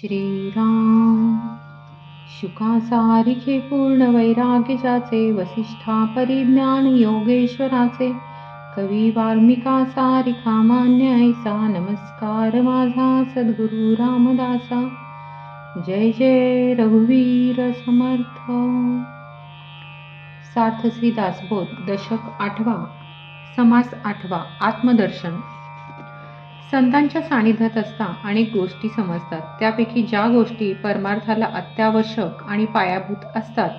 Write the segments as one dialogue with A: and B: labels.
A: श्रीराम। शुकासारिखे पूर्ण वैराग्यजाचे वसिष्ठा परिज्ञान योगेश्वराचे। कवी वाल्मिका सारिखा मान्य ऐसा। नमस्कार माझा सद्गुरु रामदासा। जय जय रघुवीर समर्थ। सार्थश्री दासबोध दशक आठवा। समास आठवा आत्मदर्शन। संतांच्या सानिध्यात असता अनेक गोष्टी समजतात. त्यापैकी ज्या गोष्टी परमार्थाला अत्यावश्यक आणि पायाभूत असतात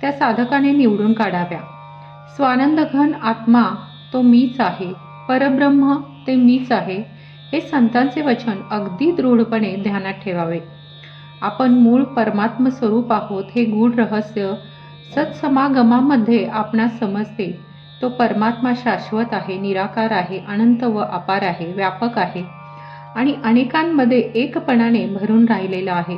A: त्या साधकाने निवडून काढाव्या. स्वानंदघन आत्मा तो मीच आहे परब्रह्म ते मीच आहे हे संतांचे वचन अगदी दृढपणे ध्यानात ठेवावे. आपण मूळ परमात्म स्वरूप आहोत हे गूढ रहस्य सत्समागमामध्ये आपणास समजते. तो परमात्मा शाश्वत आहे निराकार आहे अनंत व अपार आहे व्यापक आहे आणि अनेकांमध्ये एकपणाने भरून राहिलेला आहे.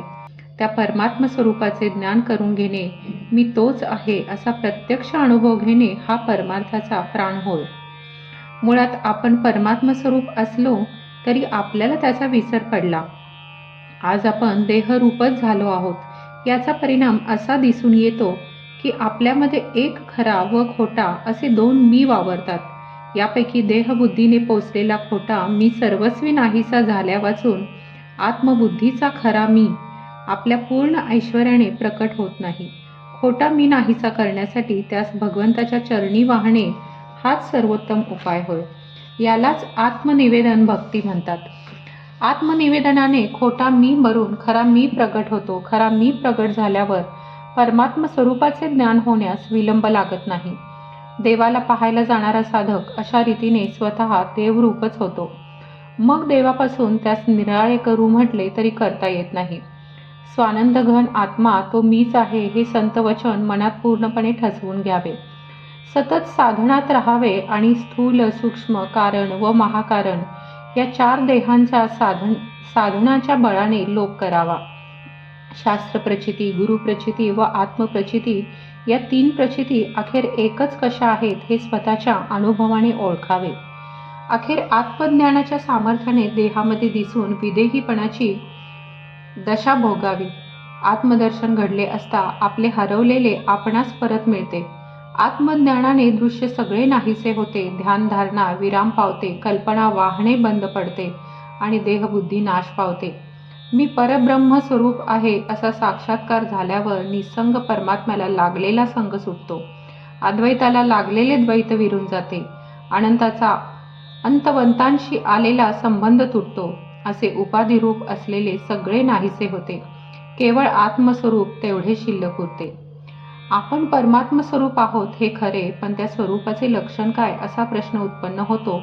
A: त्या परमात्म स्वरूपाचे ज्ञान करून घेणे मी तोच आहे असा प्रत्यक्ष अनुभव घेणे हा परमार्थाचा प्राण होय. मुळात आपण परमात्म स्वरूप असलो तरी आपल्याला त्याचा विसर पडला. आज आपण देहरूपच झालो आहोत याचा परिणाम असा दिसून येतो की आपल्यामध्ये एक खरा व खोटा असे दोन मी वावरतात. यापैकी देहबुद्धीने पोचलेला खोटा मी सर्वस्वी नाहीसा झाल्या वाचून आत्मबुद्धीचा खरा मी आपल्या पूर्ण ऐश्वर्याने प्रकट होत नाही. खोटा मी नाहीसा करण्यासाठी त्यास भगवंताच्या चरणी वाहणे हाच सर्वोत्तम उपाय होय. यालाच आत्मनिवेदन भक्ती म्हणतात. आत्मनिवेदनाने खोटा मी मरून खरा मी प्रगट होतो. खरा मी प्रगट झाल्यावर परमात्म स्वरूपाचे ज्ञान होण्यास विलंब लागत नाही. देवाला पाहायला जाणारा साधक अशा रीतीने स्वतः देवरूपच होतो. मग देवापासून त्यास निराळे करू म्हटले तरी करता येत नाही. स्वानंद घन आत्मा तो मीच आहे हे संत वचन मनात पूर्णपणे ठसवून घ्यावे. सतत साधनात राहावे आणि स्थूल सूक्ष्म कारण व महाकारण या चार देहांचा साधन साधनाच्या बळाने लोप करावा. शास्त्रप्रचिती गुरुप्रचिती व आत्मप्रचिती या तीन प्रचिती अखेर एकच कशा आहेत हे स्वतःच्या अनुभवाने ओळखावे. अखेर आत्मज्ञानाच्या सामर्थ्याने देहामध्ये दिसून विदेहीपणाची दशा भोगावी. आत्मदर्शन घडले असता आपले हरवलेले आपणास परत मिळते. आत्मज्ञानाने दृश्य सगळे नाहीसे होते ध्यानधारणा विराम पावते कल्पना वाहणे बंद पडते आणि देहबुद्धी नाश पावते. मी परब्रह्म स्वरूप आहे असा साक्षात्कार झाल्यावर निसंग परमात्म्याला लागलेला संग सुटतो. अद्वैताला लागलेले द्वैत विरून जाते. अनंताचा अंतवंतांशी आलेला संबंध तुटतो. असे उपाधिरूप असलेले सगळे नाहीसे होते. केवळ आत्मस्वरूप तेवढे शिल्लक होते. आपण परमात्म स्वरूप आहोत हे खरे पण त्या स्वरूपाचे लक्षण काय असा प्रश्न उत्पन्न होतो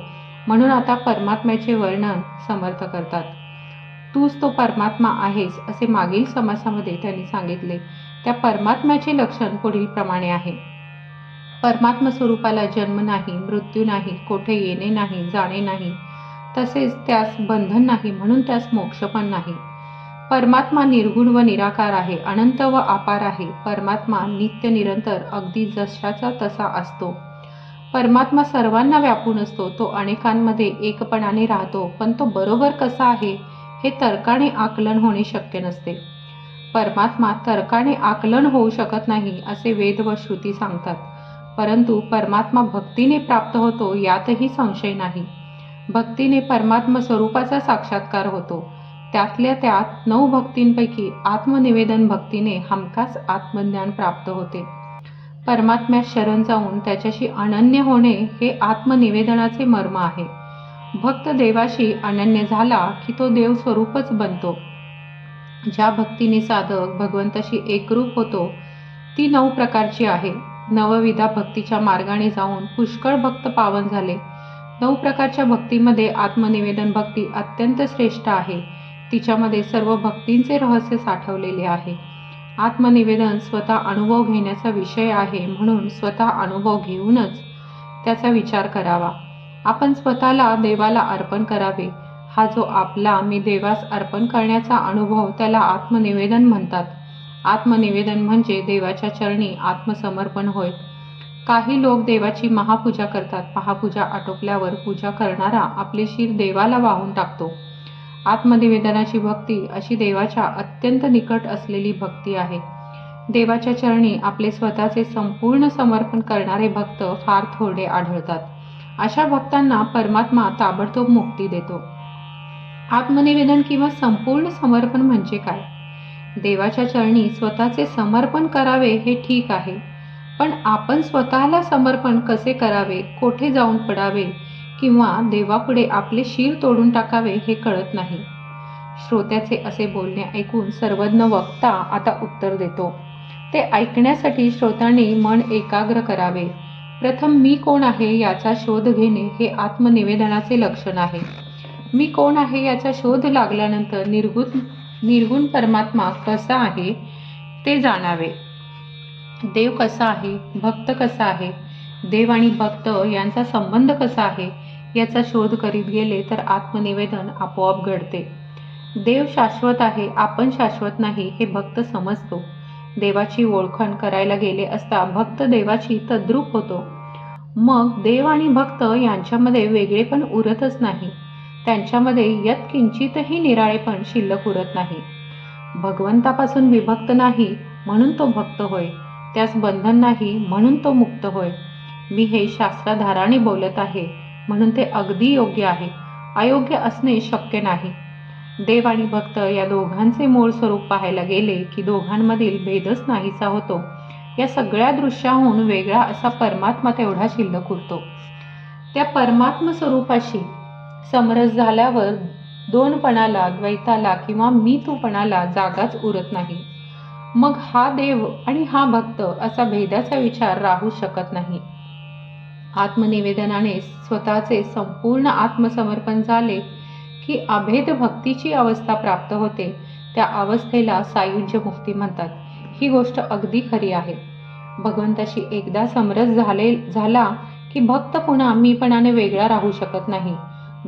A: म्हणून आता परमात्म्याचे वर्णन समर्थ करतात. तूच तो परमात्मा आहेस असे मागील समासामध्ये त्यांनी सांगितले. त्या परमात्म्याचे लक्षण पुढील प्रमाणे आहे. परमात्म स्वरूपाला जन्म नाही मृत्यू नाही कोठे येणे नाही जाणे नाही तसेच त्यास बंधन नाही म्हणून त्यास मोक्ष पण नाही. परमात्मा निर्गुण व निराकार आहे अनंत व अपार आहे. परमात्मा नित्य निरंतर अगदी जशाचा तसा असतो. परमात्मा सर्वांना व्यापून असतो तो अनेकांमध्ये एकपणाने राहतो पण तो बरोबर कसा आहे? हे तर्काने आकलन होणे शक्य नसते. परमात्मा तर्काने आकलन होऊ शकत नाही असे वेद व श्रुती सांगतात. परंतु परमात्मा भक्तीने प्राप्त होतो यातही संशय नाही. भक्तीने परमात्मा स्वरूपाचा साक्षात्कार होतो. त्यातल्या त्यात नऊ भक्तींपैकी आत्मनिवेदन भक्तीने हमखास आत्मज्ञान प्राप्त होते. परमात्म्यात शरण जाऊन त्याच्याशी अनन्य होणे हे आत्मनिवेदनाचे मर्म आहे. भक्त देवाशी अनन्य झाला की तो देव स्वरूपच बनतो. ज्या भक्तीने साधक भगवंताशी एकरूप होतो ती नऊ प्रकारची आहे. नवविधा भक्तीच्या मार्गाने जाऊन पुष्कळ भक्त पावन झाले. नऊ प्रकारच्या भक्तीमध्ये आत्मनिवेदन भक्ती अत्यंत श्रेष्ठ आहे. तिच्यामध्ये सर्व भक्तींचे रहस्य साठवलेले आहे. आत्मनिवेदन स्वतः अनुभव घेण्याचा विषय आहे म्हणून स्वतः अनुभव घेऊनच त्याचा विचार करावा. आपण स्वतःला देवाला अर्पण करावे. हा जो आपला मी देवास अर्पण करण्याचा अनुभव त्याला आत्मनिवेदन म्हणतात. आत्मनिवेदन म्हणजे देवाच्या चरणी आत्मसमर्पण होय. काही लोक देवाची महापूजा करतात. महापूजा आटोपल्यावर पूजा करणारा आपले शिर देवाला वाहून टाकतो. आत्मनिवेदनाची भक्ती अशी देवाच्या अत्यंत निकट असलेली भक्ती आहे. देवाच्या चरणी आपले स्वतःचे संपूर्ण समर्पण करणारे भक्त फार थोडे आढळतात. अशा भक्तांना परमात्मा ताबडतोब मुक्ती देतो. आत्मनिवेदन किंवा संपूर्ण समर्पण म्हणजे काय? देवाच्या चरणी स्वतःचे समर्पण करावे हे ठीक आहे पण आपण स्वतःला समर्पण कसे करावे कोठे जाऊन पडावे किंवा देवापुढे आपले शिर तोडून टाकावे हे कळत नाही. श्रोत्याचे असे बोलणे ऐकून सर्वज्ञ वक्ता आता उत्तर देतो. ते ऐकण्यासाठी श्रोत्यांनी मन एकाग्र करावे. प्रथम मी कोण आहे याचा शोध घेणे हे आत्मनिवेदनाचे लक्षण आहे. मी कोण आहे याचा शोध लागल्यानंतर निर्गुण निर्गुण परमात्मा कसा आहे ते जाणावे. देव कसा आहे भक्त कसा आहे देव आणि भक्त यांचा संबंध कसा आहे याचा शोध करीत गेले तर आत्मनिवेदन आपोआप घडते. देव शाश्वत आहे आपण शाश्वत नाही हे भक्त समजतो. देवाची ओळखण करायला गेले असता भक्त देवाची तद्रूप होतो. मग देव आणि भक्त यांच्यामध्ये वेगळेपण उरतच नाही. त्यांच्यामध्ये यत किंचितही निराळेपण शिल्लक उरत नाही. भगवंतापासून विभक्त नाही म्हणून तो भक्त होय. त्यास बंधन नाही म्हणून तो मुक्त होय. मी हे शास्त्राधाराने बोलत आहे म्हणून ते अगदी योग्य आहे. अयोग्य असणे शक्य नाही. देव आणि भक्त या दोघांचे मूळ स्वरूप पाहायला गेले की दोघांमधील भेदच नाहीसा होतो. या सगळ्या दृश्याहून वेगळा असा परमात्मा तेवढा शिल्लक उरतो. त्या परमात्म स्वरूपाशी समरस झाल्यावर दोनपणाला द्वैताला किंवा मी तूपणाला जागाच उरत नाही. मग हा देव आणि हा भक्त असा भेदाचा विचार राहू शकत नाही. आत्मनिवेदनाने स्वतःचे संपूर्ण आत्मसमर्पण झाले की अभेद भक्तीची अवस्था प्राप्त होते त्या अवस्थेला सायुज्य मुक्ती म्हणतात. ही गोष्ट अगदी खरी आहे. भगवंताशी एकदा समरस झाले झाला की भक्त पुन्हा मीपणाने वेगळा राहू शकत नाही.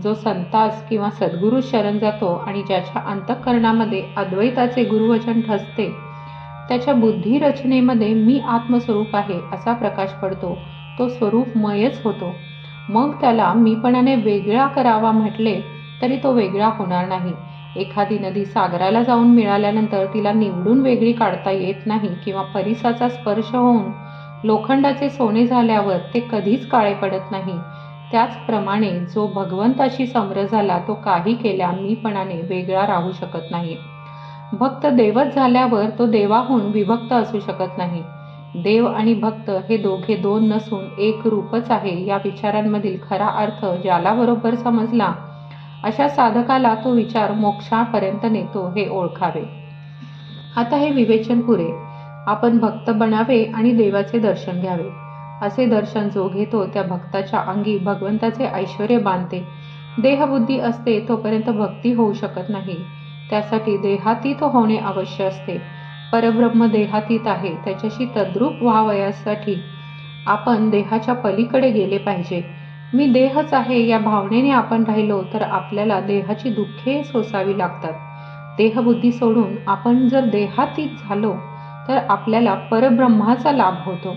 A: जो संतास किंवा सद्गुरू शरण जातो आणि ज्याच्या अंतःकरणामध्ये अद्वैताचे गुरुवचन ठसते त्याच्या बुद्धी रचनेमध्ये मी आत्मस्वरूप आहे असा प्रकाश पडतो तो स्वरूपमयच होतो. मग त्याला मीपणाने वेगळा करावा म्हटले तरी तो वेगळा होणार नाही. एखादी नदी सागराला जाऊन मिळाल्यानंतर तिला निवडून वेगळी काढता येत नाही किंवा परिसाचा स्पर्श होऊन लोखंडाचे सोने झाल्यावर ते कधीच काळे पडत नाही. त्याचप्रमाणे जो भगवंताशी समर झाला तो काही केल्या मीपणाने वेगळा राहू शकत नाही. भक्त देवच झाल्यावर तो देवाहून विभक्त असू शकत नाही. देव आणि भक्त हे दोघे दोन नसून एक रूपच आहे या विचारांमधील खरा अर्थ ज्याला बरोबर समजला अशा साधकाला तो विचार मोक्षापर्यंत नेतो हे ओळखावे. आता हे विवेचन पुरे. आपण भक्त बनावे आणि देवाचे दर्शन घ्यावे. असे दर्शन जो घेतो त्या भक्ताच्या अंगी भगवंताचे ऐश्वर बांधते. देहबुद्धी असते तोपर्यंत भक्ती होऊ शकत नाही. त्यासाठी देहातीत होणे अवश्य असते. परब्रह्म देहातीत आहे त्याच्याशी तद्रूप व्हावयासाठी आपण देहाच्या पलीकडे गेले पाहिजे. मी देहच आहे या भावनेने आपण राहिलो तर आपल्याला देहाची दुःखे सोसावी लागतात. देहबुद्धी सोडून आपण जर देहातीत झालो तर आपल्याला परब्रह्माचा लाभ होतो.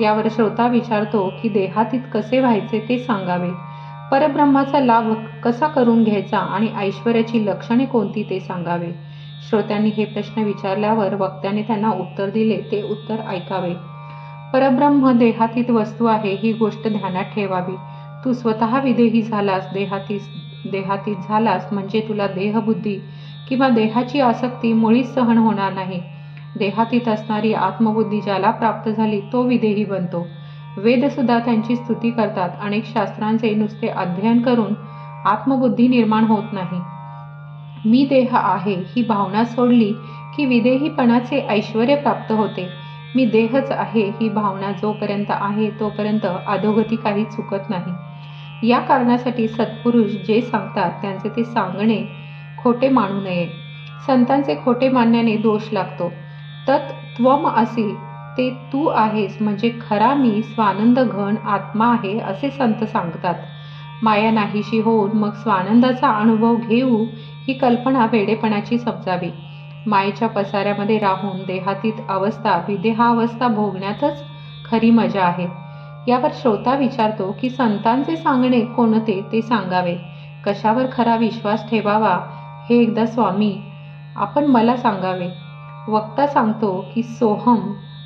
A: यावर श्रोता विचारतो की देहातीत कसे व्हायचे ते सांगावे. परब्रह्माचा लाभ कसा करून घ्यायचा आणि ऐश्वर्याची लक्षणे कोणती ते सांगावे. श्रोत्यांनी हे प्रश्न विचारल्यावर वक्त्याने त्यांना उत्तर दिले ते उत्तर ऐकावे. परब्रह्म देहातीत वस्तू आहे ही गोष्ट ध्यानात ठेवावी. तू स्वतः विदेही झालास देहातीस देहातीत झालास म्हणजे तुला देहबुद्धी किंवा देहाची आसक्ती मुळीच सहन होणार नाही. देहातीत असणारी आत्मबुद्धी ज्याला प्राप्त झाली तो विदेही बनतो. वेदसुद्धा त्यांची स्तुती करतात. अनेक शास्त्रांचे नुसते अध्ययन करून आत्मबुद्धी निर्माण होत नाही. मी देह आहे ही भावना सोडली की विदेहीपणाचे ऐश्वर प्राप्त होते. मी देहच आहे ही भावना जोपर्यंत आहे तोपर्यंत अधोगती काही चुकत नाही. या कारणासाठी सत्पुरुष जे सांगतात त्यांचे ते सांगणे खोटे मानू नये. संतांचे खोटे मानण्याने दोष लागतो. तत् त्वम असेल ते तू आहेस म्हणजे खरा मी स्वानंद घन आत्मा आहे असे संत सांगतात. माया नाहीशी होऊन मग स्वानंदाचा अनुभव घेऊ ही कल्पना वेडेपणाची समजावी. मायेच्या पसाऱ्यामध्ये राहून देहातीत अवस्था विदेहावस्था भोगण्यातच खरी मजा आहे. यावर श्रोता विचारतो की संतांचे सांगणे कोणते ते सांगावे? कशावर खरा विश्वास ठेवावा? हे एकदा स्वामी आपण मला सांगावे. वक्ता सांगतो की सोहम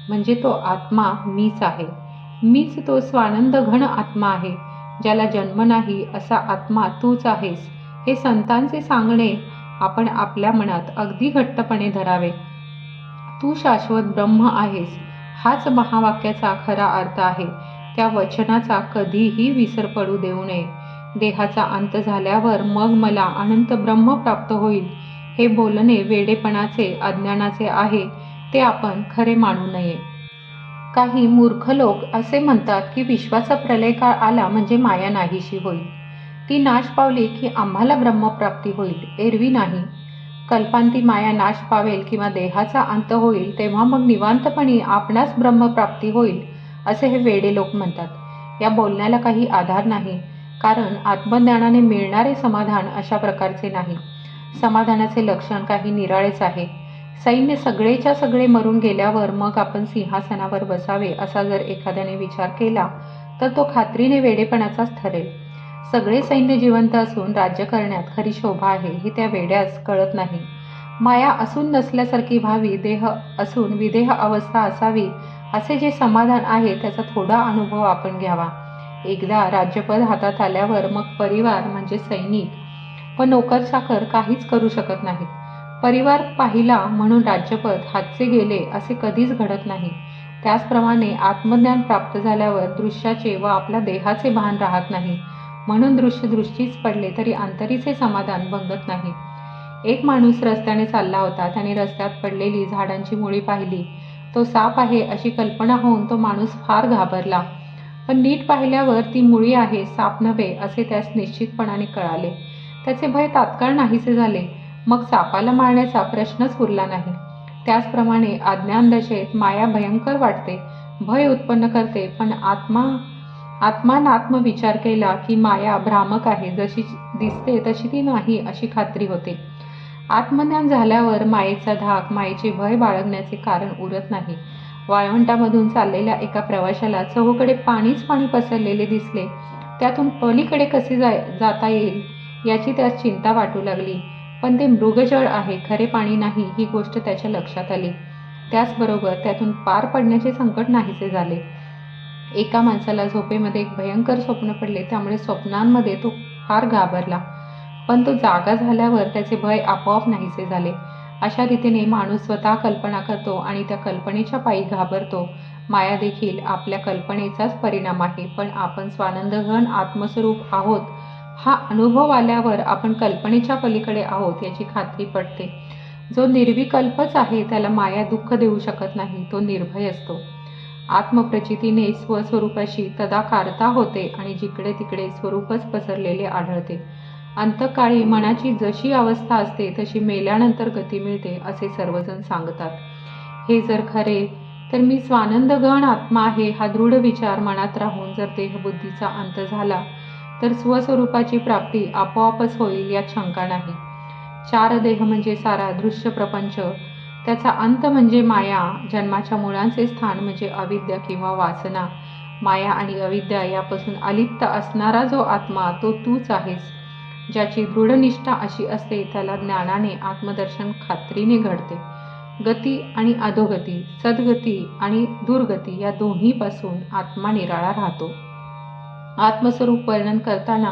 A: म्हणजे तो आत्मा मीच आहे. मीच तो स्वानंद घन आत्मा आहे ज्याला जन्म नाही असा आत्मा तूच आहेस. हे संतांचे सांगणे आपण आपल्या मनात अगदी घट्टपणे धरावे. तू शाश्वत ब्रह्म आहेस. हाच महावाक्याचा खरा अर्थ आहे. त्या वचनाचा कधीही विसर पडू देऊ नये. देहाचा अंत झाल्यावर मग मला अनंत ब्रह्म प्राप्त होईल. हे बोलणे वेडेपणाचे अज्ञानाचे आहे. ते आपण खरे मानू नये. काही मूर्ख लोक असे म्हणतात की विश्वाचा प्रलय काळ आला म्हणजे माया नाहीशी होईल. ती नाश पावली की आम्हाला ब्रह्मप्राप्ती होईल एरवी नाही. कल्पांती माया नाश पावेल किंवा देहाचा अंत होईल तेव्हा मग निवांतपणी आपणास ब्रह्मप्राप्ती होईल. असे हे वेडे लोक म्हणतात. या बोलण्याला काही आधार नाही कारण आत्मज्ञानाने मिळणारे समाधान अशा प्रकारचे नाही. समाधानाचे लक्षण काही निराळेच आहे. सैन्य सगळेच्या सगळे मरून गेल्यावर मग आपण सिंहासनावर बसावे असा जर एखाद्याने विचार केला तर तो खात्रीने वेडेपणाचाच ठरेल. सगळे सैन्य जिवंत असून राज्य करण्यात खरी शोभा आहे हे त्या वेड्यास कळत नाही. माया असून नसल्यासारखी व्हावी देह असून विदेह अवस्था असावी असे जे समाधान आहे त्याचा थोडा अनुभव आपण घ्यावा. एकदा राज्यपद हातात आल्यावर मग परिवार म्हणजे सैनिक. व नोकरचाकर काहीच करू शकत नाहीत. परिवार पाहिला म्हणून राज्यपद हातचे गेले असे कधीच घडत नाही. त्याचप्रमाणे आत्मज्ञान प्राप्त झाल्यावर दृश्याचे व आपल्या देहाचे भान राहत नाही. म्हणून दृश्य दृष्टीच पडले तरी अंतरीचे समाधान भंगत नाही. एक माणूस रस्त्याने चालला होता. त्याने रस्त्यात पडलेली झाडांची मुळी पाहिली. तो साप आहे अशी कल्पना होऊन तो माणूस फार घाबरला. पण नीट पाहिल्यावर ती मुळी आहे साप नव्हे असे त्यास निश्चितपणाने कळाले. त्याचे भय तात्काळ नाहीसे झाले. मग सापाला मारण्याचा प्रश्नच उरला नाही. त्याचप्रमाणे अज्ञान दशेत माया भयंकर वाटते भय उत्पन्न करते पण आत्मा आत्मानात्म विचार केला की माया भ्रामक आहे जशी दिसते तशी ती नाही अशी खात्री होते. आत्मज्ञान झाल्यावर मायेचा धाक मायेचे भय बाळगण्याचे कारण उरत नाही. वाळवंटामधून चाललेल्या एका प्रवाशाला चहूकडे पाणीच पाणी पसरलेले दिसले. त्यातून पलीकडे कसे जाय जाता येईल याची त्यास चिंता वाटू लागली. पण ते मृगजळ आहे खरे पाणी नाही ही गोष्ट त्याच्या लक्षात आली. त्याचबरोबर त्यातून पार पडण्याचे संकट नाहीसे झाले. एका माणसाला झोपेमध्ये एक भयंकर स्वप्न पडले त्यामुळे स्वप्नांमध्ये तो फार घाबरला. पण तो जागा झाल्यावर त्याचे भय आपोआप नाहीसे झाले. अशा रीतीने माणूस स्वतः कल्पना करतो आणि त्या कल्पनेच्या पायी घाबरतो. माया देखील आपल्या कल्पनेचाच परिणाम आहे पण आपण स्वानंदघन आत्मस्वरूप आहोत. हा अनुभव आल्यावर आपण कल्पनेच्या पलीकडे आहोत याची खात्री पडते जो निर्विकल्पच आहे त्याला माया दुःख देऊ शकत नाही तो निर्भय असतो. आत्मप्रचितीने स्वस्वरूपाशी तदाकारता होते आणि जिकडे तिकडे स्वरूपच पसरलेले आढळते. अंतकाळी मनाची जशी अवस्था असते तशी मेल्यानंतर गती मिळते असे सर्वजण सांगतात. हे जर खरे तर मी स्वानंदगण आत्मा आहे हा दृढ विचार मनात राहून जर देहबुद्धीचा अंत झाला तर स्वस्वरूपाची प्राप्ती आपोआपच होईल यात शंका नाही. चार देह म्हणजे सारा दृश्य प्रपंच. त्याचा अंत म्हणजे माया जन्माच्या मुळांचे स्थान म्हणजे अविद्या किंवा वासना. माया आणि अविद्या यापासून अलिप्त असणारा जो आत्मा तो तूच आहेस. ज्याची दृढनिष्ठा अशी असते त्याला ज्ञानाने आत्मदर्शन खात्रीने घडते. गती आणि अधोगती सद्गती आणि दुर्गती या दोन्हीपासून आत्मा निराळा राहतो. आत्मस्वरूप वर्णन करताना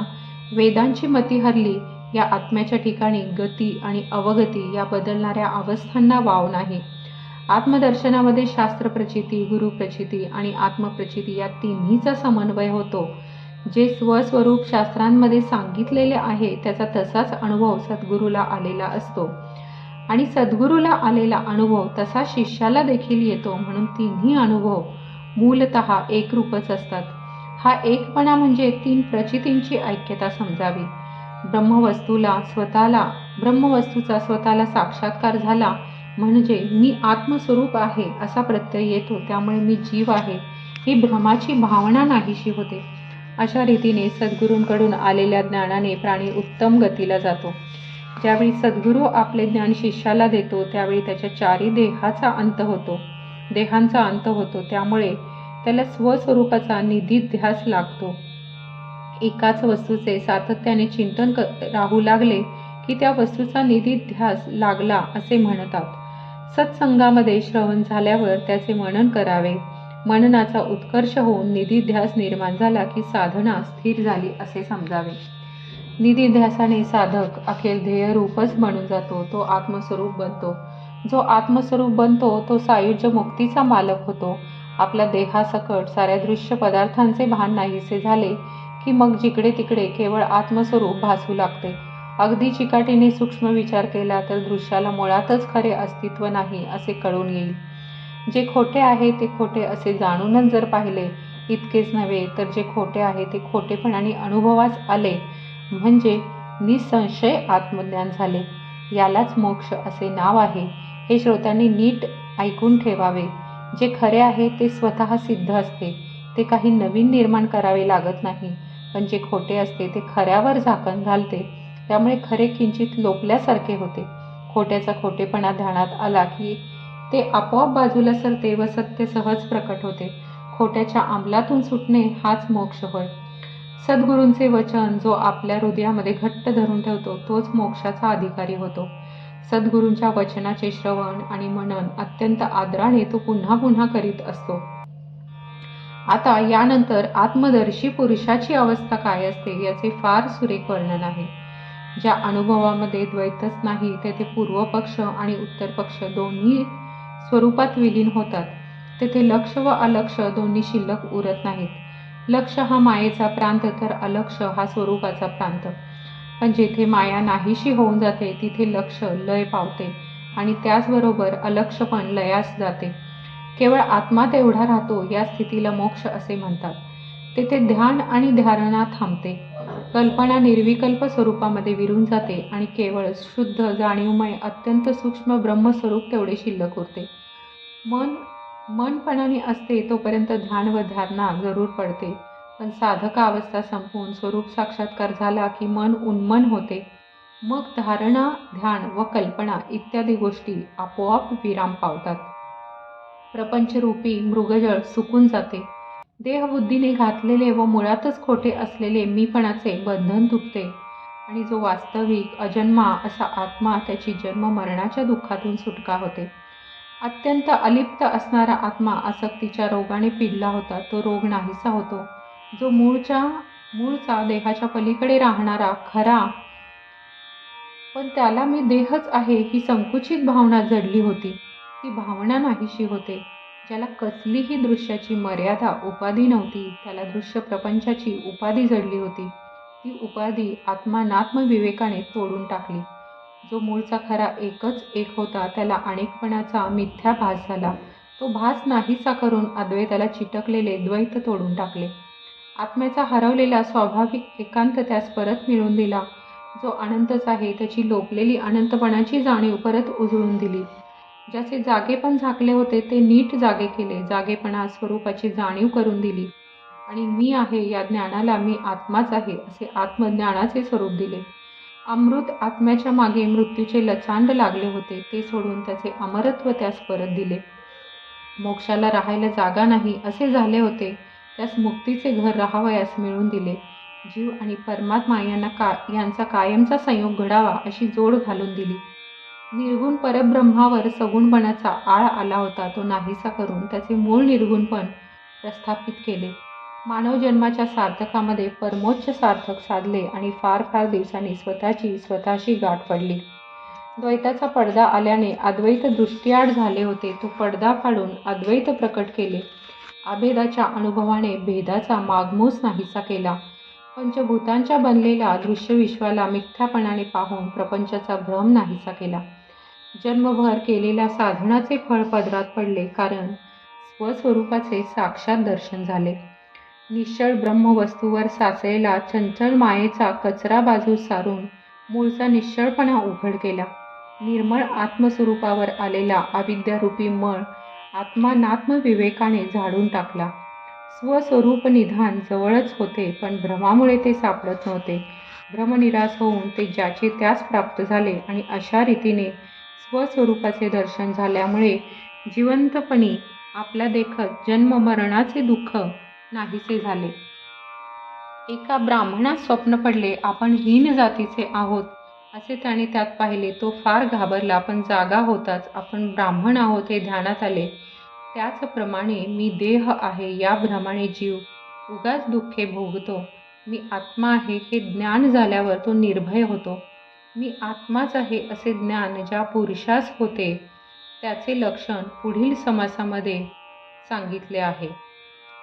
A: वेदांची मती हरली या आत्म्याच्या ठिकाणी गती आणि अवगती या बदलणाऱ्या अवस्थांना वाव नाही. आत्मदर्शनामध्ये शास्त्रप्रचिती गुरुप्रचिती आणि आत्मप्रचिती या तिन्हीचा समन्वय होतो. जे स्वस्वरूप शास्त्रांमध्ये सांगितलेले आहे त्याचा तसाच अनुभव सद्गुरूला आलेला असतो. आणि सद्गुरूला आलेला अनुभव तसा शिष्याला देखील येतो म्हणून तिन्ही अनुभव मूलत एकरूपच असतात. हा एकपणा म्हणजे तीन प्रचितींची ऐक्यता समजावी. ब्रह्मवस्तूला स्वतःला ब्रह्मवस्तूचा स्वतःला साक्षात्कार झाला म्हणजे मी आत्मस्वरूप आहे असा प्रत्यय येतो त्यामुळे मी जीव आहे ही भ्रमाची भावना नाहीशी होते. अशा रीतीने सद्गुरूंकडून आलेल्या ज्ञानाने प्राणी उत्तम गतीला जातो. ज्यावेळी सद्गुरू आपले ज्ञान शिष्याला देतो त्यावेळी त्याच्या चारी देहाचा अंत होतो. देहांचा अंत होतो त्यामुळे त्याला स्वस्वरूपाचा निधी ध्यास लागतो. एकाच वस्तूचे सातत्याने चिंतन क राहू लागले की त्या वस्तूचा निधिध्यास लागला असे म्हणतात. सत्संगामध्ये श्रवण झाल्यावर त्याचे मनन करावे. मननाचा उत्कर्ष होऊन निधिध्यास निर्माण झाला की साधना स्थिर झाली असे समजावे. निधिध्यासाने साधक अखेर ध्येयरूपच बनून जातो तो आत्मस्वरूप बनतो. जो आत्मस्वरूप बनतो तो सायुज्य मुक्तीचा मालक होतो. आपल्या देहासकट साऱ्या दृश्य पदार्थांचे भान नाहीसे झाले की मग जिकडे तिकडे केवळ आत्मस्वरूप भासू लागते. अगदी चिकाटीने सूक्ष्म विचार केला तर दृश्याला मुळातच खरे अस्तित्व नाही असे कळून येईल. जे खोटे आहे ते खोटे असे जाणूनच जर पाहिले इतकेच नव्हे तर जे खोटे आहे ते खोटेपणाने अनुभवास आले. म्हणजे निसंशय आत्मज्ञान झाले. यालाच मोक्ष असे नाव आहे. हे श्रोत्यांनी नीट ऐकून ठेवावे. जे खरे आहे ते स्वतः सिद्ध असते. ते काही नवीन निर्माण करावे लागत नाही. पण जे खोटे असते ते खऱ्यावर झाकण घालते. त्यामुळे खरे किंचित लोपल्यासारखे होते. खोट्याचा खोटेपणा ध्यानात आला की ते आपोआप बाजूला सरते व सत्य सहज प्रकट होते. खोट्याच्या अंमलातून सुटणे हाच मोक्ष होय. सद्गुरूंचे वचन जो आपल्या हृदयामध्ये घट्ट धरून ठेवतो तोच मोक्षाचा अधिकारी होतो. सद्गुरूंच्या वचनाचे श्रवण आणि मनन अत्यंत आदराने तो पुन्हा पुन्हा करीत असतो. आता यानंतर आत्मदर्शी पुरुषाची अवस्था काय असते याचे फार सुरेख वर्णन आहे. ज्या अनुभवामध्ये द्वैतच नाही तेथे पूर्व पक्ष आणि उत्तर पक्ष दोन्ही स्वरूपात विलीन होतात. तेथे लक्ष व अलक्ष दोन्ही शिल्लक उरत नाहीत. लक्ष हा मायेचा प्रांत तर अलक्ष हा स्वरूपाचा प्रांत. पण जेथे माया नाहीशी होऊन जाते तिथे लक्ष लय पावते आणि त्याचबरोबर अलक्ष पण लयास जाते. केवळ आत्मा तेवढा राहतो या स्थितीला मोक्ष असे म्हणतात. तेथे ध्यान आणि धारणा थांबते. कल्पना निर्विकल्प स्वरूपामध्ये विरून जाते आणि केवळ शुद्ध जाणीवमय अत्यंत सूक्ष्म ब्रह्मस्वरूप तेवढे शिल्लक उरते. मन मनपणाने असते तोपर्यंत ध्यान व धारणा जरूर पडते. पण साधका अवस्था संपवून स्वरूप साक्षात्कार झाला की मन उन्मन होते. मग धारणा ध्यान व कल्पना इत्यादी गोष्टी आपोआप विराम पावतात. प्रपंचरूपी मृगजळ सुकून जाते. देहबुद्धीने घातलेले व मुळातच खोटे असलेले मीपणाचे बंधन तुटते. आणि जो वास्तविक अजन्मा असा आत्मा त्याची जन्म मरणाच्या दुःखातून सुटका होते. अत्यंत अलिप्त असणारा आत्मा आसक्तीच्या रोगाने पिडला होता. तो रोग नाहीसा होतो. जो मूळच्या मूळचा देहाच्या पलीकडे राहणारा खरा पण त्याला मी देहच आहे ही संकुचित भावना जडली होती. ती भावना नाहीशी होते. ज्याला कसलीही दृश्याची मर्यादा उपाधी नव्हती त्याला दृश्य प्रपंचाची उपाधी जडली होती. ती उपाधी आत्मानात्म विवेकाने तोडून टाकली. जो मूळचा खरा एकच एक होता त्याला अनेकपणाचा मिथ्या भास झाला. तो भास नाहीसा करून अद्वैताला चिटकलेले द्वैत तोडून टाकले. आत्म्याचा हरवलेला स्वाभाविक एकांत त्यास परत मिळवून दिला. जो अनंतच आहे त्याची लोपलेली अनंतपणाची जाणीव परत उजळून दिली. ज्याचे जागेपण झाकले होते ते नीट जागे केले. जागेपणा स्वरूपाची जाणीव करून दिली. आणि मी आहे या ज्ञानाला मी आत्माच आहे असे आत्मज्ञानाचे स्वरूप दिले. अमृत आत्म्याच्या मागे मृत्यूचे लचांड लागले होते ते सोडून त्याचे अमरत्व त्यास परत दिले. मोक्षाला राहायला जागा नाही असे झाले होते. त्यास मुक्तीचे घर राहावयास मिळवून दिले. जीव आणि परमात्मा यांना का यांचा कायमचा संयोग घडावा अशी जोड घालून दिली. निर्गुण परब्रह्मावर सगुणपणाचा आळ आला होता तो नाहीसा करून त्याचे मूळ निर्गुणपण प्रस्थापित केले. मानव जन्माच्या सार्थकामध्ये परमोच्च सार्थक साधले आणि फार फार दिवसांनी स्वतःची स्वतःशी गाठ पडली. द्वैताचा पडदा आल्याने अद्वैत दृष्टीआड झाले होते तो पडदा फाडून अद्वैत प्रकट केले. अभेदाच्या अनुभवाने भेदाचा मागमूस नाहीसा केला. पंचभूतांच्या बनलेल्या दृश्यविश्वाला मिथ्यापणाने पाहून प्रपंचाचा भ्रम नाहीसा केला. जन्मभर केलेल्या साधनाचे फळ पदरात पडले कारण स्वस्वरूपाचे साक्षात दर्शन झाले. निश्चळ ब्रह्मवस्तूवर साचलेला चंचल मायेचा कचरा बाजूस सारून मूळचा निश्चळपणा उघड केला. निर्मळ आत्मस्वरूपावर आलेला अविद्यारूपी मळ आत्मानात्म विवेकाने झाडून टाकला. स्वस्वरूप निधान जवळच होते पण भ्रमामुळे ते सापडत नव्हते. भ्रमनिरास होऊन ते ज्याचे त्यास प्राप्त झाले आणि अशा रीतीने स्वस्वरूपाचे दर्शन झाल्यामुळे जिवंतपणी आपला देखत जन्ममरणाचे दुःख नाहीसे झाले. एका ब्राह्मणास स्वप्न पडले आपण हीन जातीचे आहोत असे त्याने त्यात पाहिले. तो फार घाबरला पण जागा होताच आपण ब्राह्मण आहोत हे ध्यानात आले. त्याचप्रमाणे मी देह आहे या भ्रमाने जीव उगाच दुःखे भोगतो. मी आत्मा आहे हे ज्ञान झाल्यावर तो निर्भय होतो. मी आत्माच आहे असे ज्ञान ज्या पुरुषास होते त्याचे लक्षण पुढील समासामध्ये सांगितले आहे.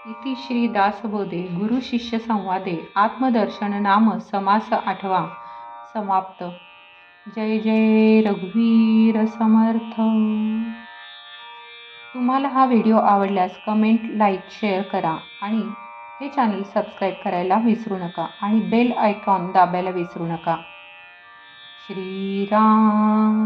A: इति श्री दासबोधे गुरु शिष्य संवादे आत्मदर्शन नाम समास आठवा. समाप्त. जय जय रघुवीर समर्थ तुम्हाला हा व्हिडिओ आवडल्यास कमेंट लाईक शेअर करा आणि हे चॅनल सबस्क्राईब करायला विसरू नका आणि बेल आयकॉन दाबायला विसरू नका. श्रीराम